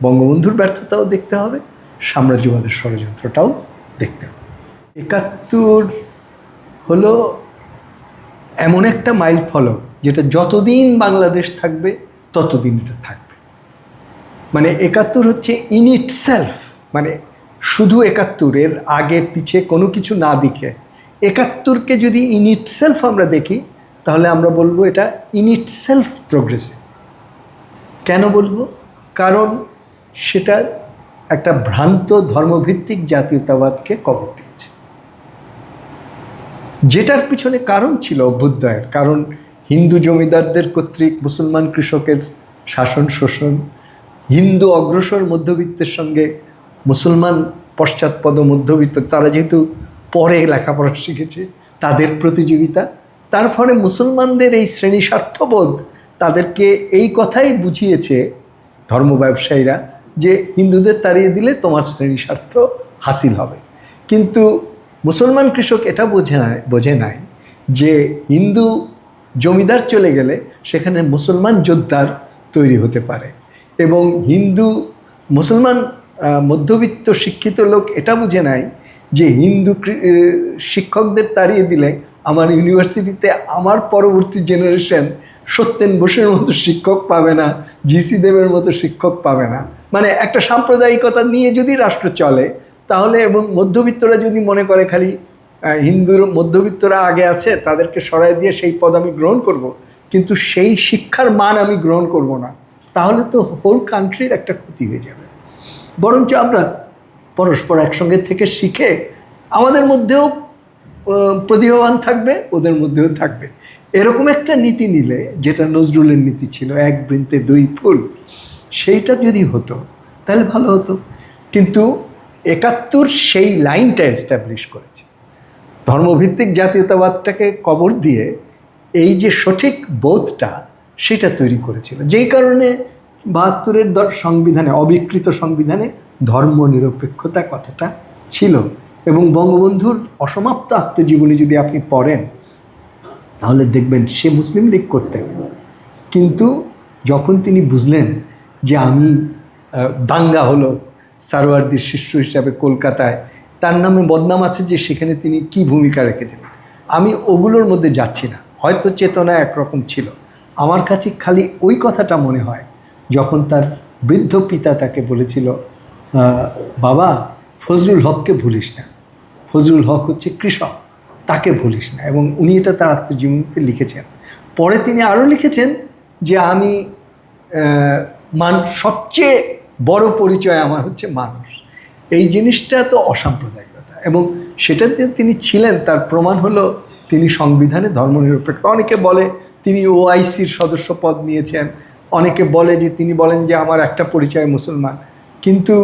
বঙ্গবন্ধুর ব্যর্থতাও দেখতে হবে, সাম্রাজ্যবাদের ষড়যন্ত্রটাও দেখতে হবে। একাত্তর হলো এমন একটা মাইল ফলক, যেটা যতদিন বাংলাদেশ থাকবে, ততদিন এটা থাকবে। মানে একাত্তর হচ্ছে ইন ইট সেলফ মানে শুধু একাত্তর, এর আগে পিছে কোনো কিছু না দিকে একাত্তরকে যদি ইন ইট সেলফ আমরা দেখি, তাহলে আমরা বলব এটা ইন ইট সেলফ প্রোগ্রেসিভ কেন বলব? কারণ সেটা একটা ভ্রান্ত ধর্মভিত্তিক জাতীয়তাবাদকে কবর দিয়েছে। যেটার পিছনে কারণ ছিল অভ্যুদয়ের, কারণ হিন্দু জমিদারদের কর্তৃক, মুসলমান কৃষকের শাসন শোষণ, হিন্দু অগ্রসর মধ্যবিত্তের সঙ্গে মুসলমান পশ্চাৎপদ মধ্যবিত্ত, তারা যেহেতু পরে লেখাপড়া শিখেছে, তাদের প্রতিযোগিতা, তার ফলে মুসলমানদের এই শ্রেণি স্বার্থবোধ তাদেরকে এই কথাই বুঝিয়েছে ধর্ম ব্যবসায়ীরা যে হিন্দুদের তাড়িয়ে দিলে তোমার শ্রেণি স্বার্থ হাসিল হবে। কিন্তু মুসলমান কৃষক এটা বোঝে না, বোঝে নাই যে হিন্দু জমিদার চলে গেলে সেখানে মুসলমান যোদ্ধার তৈরি হতে পারে এবং হিন্দু মুসলমান মধ্যবিত্ত শিক্ষিত লোক এটা বুঝে নাই যে হিন্দু শিক্ষকদের তাড়িয়ে দিলে আমার ইউনিভার্সিটিতে আমার পরবর্তী জেনারেশন সত্যেন বোসের মতো শিক্ষক পাবে না জিসি দেবের মতো শিক্ষক পাবে না মানে একটা সাম্প্রদায়িকতা নিয়ে যদি রাষ্ট্র চলে, তাহলে এবং মধ্যবিত্তরা যদি মনে করে খালি হিন্দুর মধ্যবিত্তরা আগে আছে, তাদেরকে সরাই দিয়ে সেই পদ আমি গ্রহণ করব। কিন্তু সেই শিক্ষার মান আমি গ্রহণ করব না, তাহলে তো হোল কান্ট্রির একটা ক্ষতি হয়ে যাবে বরঞ্চ আমরা পরস্পর একসঙ্গে থেকে শিখে, আমাদের মধ্যেও প্রতিভাবান থাকবে, ওদের মধ্যেও থাকবে। এরকম একটা নীতি নিলে, যেটা নজরুলের নীতি ছিল, এক বৃন্তে দুই ফুল, সেইটা যদি হতো, তাহলে ভালো হতো। কিন্তু একাত্তর সেই লাইনটা এস্টাবলিশ করেছে। ধর্মভিত্তিক জাতীয়তাবাদটাকে কবর দিয়ে এই যে সঠিক বোধটা, সেটা তৈরি করেছিল। যেই কারণে বাহাত্তরের সংবিধানে, অবিকৃত সংবিধানে ধর্মনিরপেক্ষতা কথাটা ছিল এবং বঙ্গবন্ধুর অসমাপ্ত আত্মজীবনী যদি আপনি পড়েন, তাহলে দেখবেন সে মুসলিম লীগ করতেন। কিন্তু যখন তিনি বুঝলেন যে আমি দাঙ্গা হলো সারোয়ার্দির শিষ্য হিসাবে কলকাতায়, তার নামে বদনাম আছে যে সেখানে তিনি কি ভূমিকা রেখেছেন। আমি ওগুলোর মধ্যে যাচ্ছি না, হয়তো চেতনা একরকম ছিল। আমার কাছে খালি ওই কথাটা মনে হয়, যখন তার বৃদ্ধ পিতা তাকে বলেছিল বাবা ফজলুল হককে ভুলিস না। ফজলুল হক হচ্ছে কৃষক, তাকে ভুলিস না এবং উনি এটা তার আত্মজীবনীতে লিখেছেন। পরে তিনি আরও লিখেছেন যে আমি মান, সবচেয়ে বড় পরিচয় আমার হচ্ছে মানুষ। এই জিনিসটা তো অসাম্প্রদায়িকতা এবং সেটাতে তিনি ছিলেন, তার প্রমাণ হলো তিনি সংবিধানে ধর্মনিরপেক্ষ। অনেকে বলে তিনি ওআইসির সদস্য পদ নিয়েছেন, অনেকে বলে যে তিনি বলেন যে আমার একটা পরিচয় মুসলমান। কিন্তু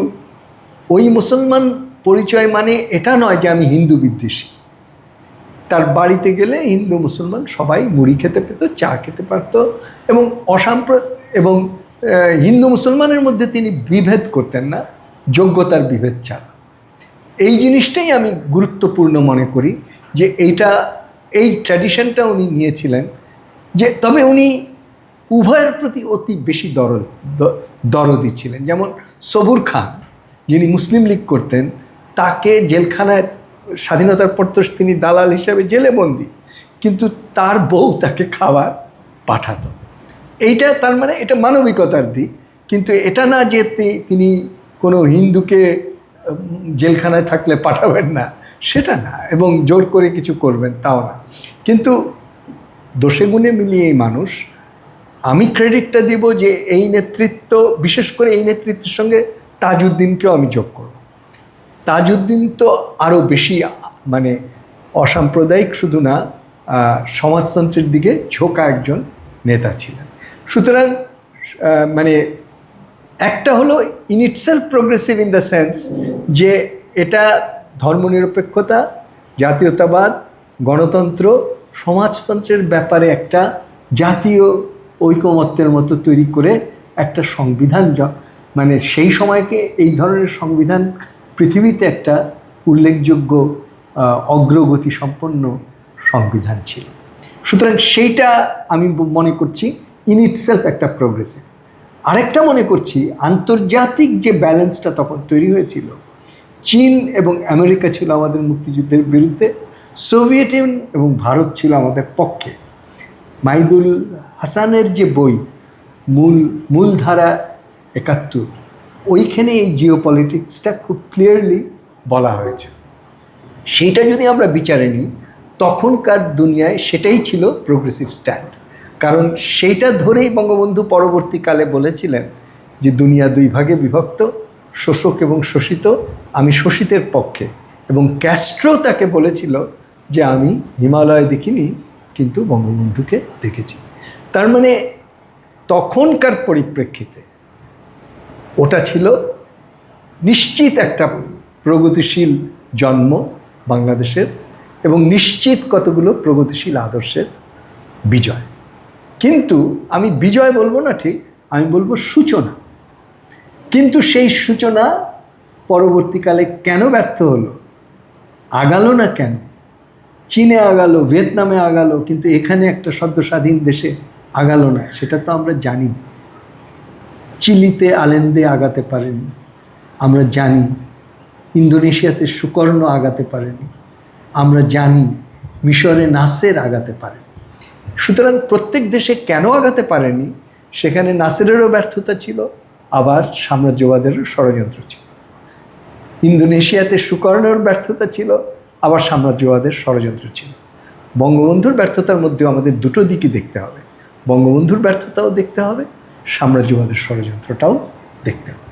ওই মুসলমান পরিচয় মানে এটা নয় যে আমি হিন্দু বিদ্বেষী। তার বাড়িতে গেলে হিন্দু মুসলমান সবাই মুড়ি খেতে পেত, চা খেতে পারত এবং অসাম্প্র, এবং হিন্দু মুসলমানের মধ্যে তিনি বিভেদ করতেন না, যোগ্যতার বিভেদ ছাড়া। এই জিনিসটাই আমি গুরুত্বপূর্ণ মনে করি যে এইটা, এই ট্র্যাডিশনটা উনি নিয়েছিলেন যে তবে উনি উভয়ের প্রতি অতি বেশি দরদ দরদি ছিলেন। যেমন সবুর খান যিনি মুসলিম লীগ করতেন, তাকে জেলখানায় স্বাধীনতার পর তো তিনি দালাল হিসাবে জেলে বন্দি, কিন্তু তার বউ তাকে খাবার পাঠাতো। এইটা তার মানে এটা মানবিকতার দিক, কিন্তু এটা না যে তিনি কোনো হিন্দুকে জেলখানায় থাকলে পাঠাবেন না, সেটা না, এবং জোর করে কিছু করবেন তাও না। কিন্তু দোষে গুণে মিলিয়ে এই মানুষ, আমি ক্রেডিটটা দিব যে এই নেতৃত্ব, বিশেষ করে এই নেতৃত্বের সঙ্গে তাজউদ্দিনকেও আমি যোগ করব। তাজউদ্দিন তো আরও বেশি মানে অসাম্প্রদায়িক শুধু না সমাজতন্ত্রের দিকে ঝোঁকা একজন নেতা ছিলেন। সুতরাং মানে একটা হলো in itself progressive in the sense যে এটা ধর্মনিরপেক্ষতা, জাতীয়তাবাদ, গণতন্ত্র, সমাজতন্ত্রের ব্যাপারে একটা জাতীয় ঐকমত্যের মতো তৈরি করে একটা সংবিধান মানে সেই সময়কে এই ধরনের সংবিধান পৃথিবীতে একটা উল্লেখযোগ্য অগ্রগতি সম্পন্ন সংবিধান ছিল। সুতরাং সেইটা আমি মনে করছি ইন ইটসেলফ একটা প্রোগ্রেসিভ আরেকটা মনে করছি আন্তর্জাতিক যে ব্যালেন্সটা তখন তৈরি হয়েছিল, চীন এবং আমেরিকা ছিল আমাদের মুক্তিযুদ্ধের বিরুদ্ধে, সোভিয়েত ইউনিয়ন এবং ভারত ছিল আমাদের পক্ষে। মাইদুল হাসানের যে বই, মূল, মূলধারা একাত্তর। ওইখানে এই জিও পলিটিক্সটা খুব ক্লিয়ারলি বলা হয়েছে। সেইটা যদি আমরা বিচারে নিই, তখনকার দুনিয়ায় সেটাই ছিল প্রোগ্রেসিভ স্ট্যান্ড কারণ সেইটা ধরেই বঙ্গবন্ধু পরবর্তীকালে বলেছিলেন যে, দুনিয়া দুই ভাগে বিভক্ত, শোষক এবং শোষিত, আমি শোষিতের পক্ষে। এবং ক্যাস্ট্রো তাকে বলেছিল যে, আমি হিমালয় দেখিনি, কিন্তু বঙ্গবন্ধুকে দেখেছি। তার মানে তখনকার পরিপ্রেক্ষিতে ওটা ছিল নিশ্চিত একটা প্রগতিশীল জন্ম বাংলাদেশের এবং নিশ্চিত কতগুলো প্রগতিশীল আদর্শের বিজয়। কিন্তু আমি বিজয় বলব না ঠিক, আমি বলব সূচনা। কিন্তু সেই সূচনা পরবর্তীকালে কেন ব্যর্থ হলো? আগালো না কেন? চীনে আগালো, ভিয়েতনামে আগালো, কিন্তু এখানে একটা সদ্য স্বাধীন দেশে আগালো না, সেটা তো আমরা জানি। চিলিতে আলেন্দে আগাতে পারেনি। আমরা জানি ইন্দোনেশিয়াতে সুকর্ণ আগাতে পারেনি। আমরা জানি মিশরে নাসের আগাতে পারেনি। সুতরাং প্রত্যেক দেশে কেন আগাতে পারেনি? সেখানে নাসেরেরও ব্যর্থতা ছিল, আবার সাম্রাজ্যবাদেরও ষড়যন্ত্র ছিল। ইন্দোনেশিয়াতে সুকর্ণের ব্যর্থতা ছিল, আবার সাম্রাজ্যবাদের ষড়যন্ত্র ছিল। বঙ্গবন্ধুর ব্যর্থতার মধ্যেও আমাদের দুটো দিকই দেখতে হবে। বঙ্গবন্ধুর ব্যর্থতাও দেখতে হবে সাম্রাজ্যবাদের ষড়যন্ত্রটাও দেখতে হবে।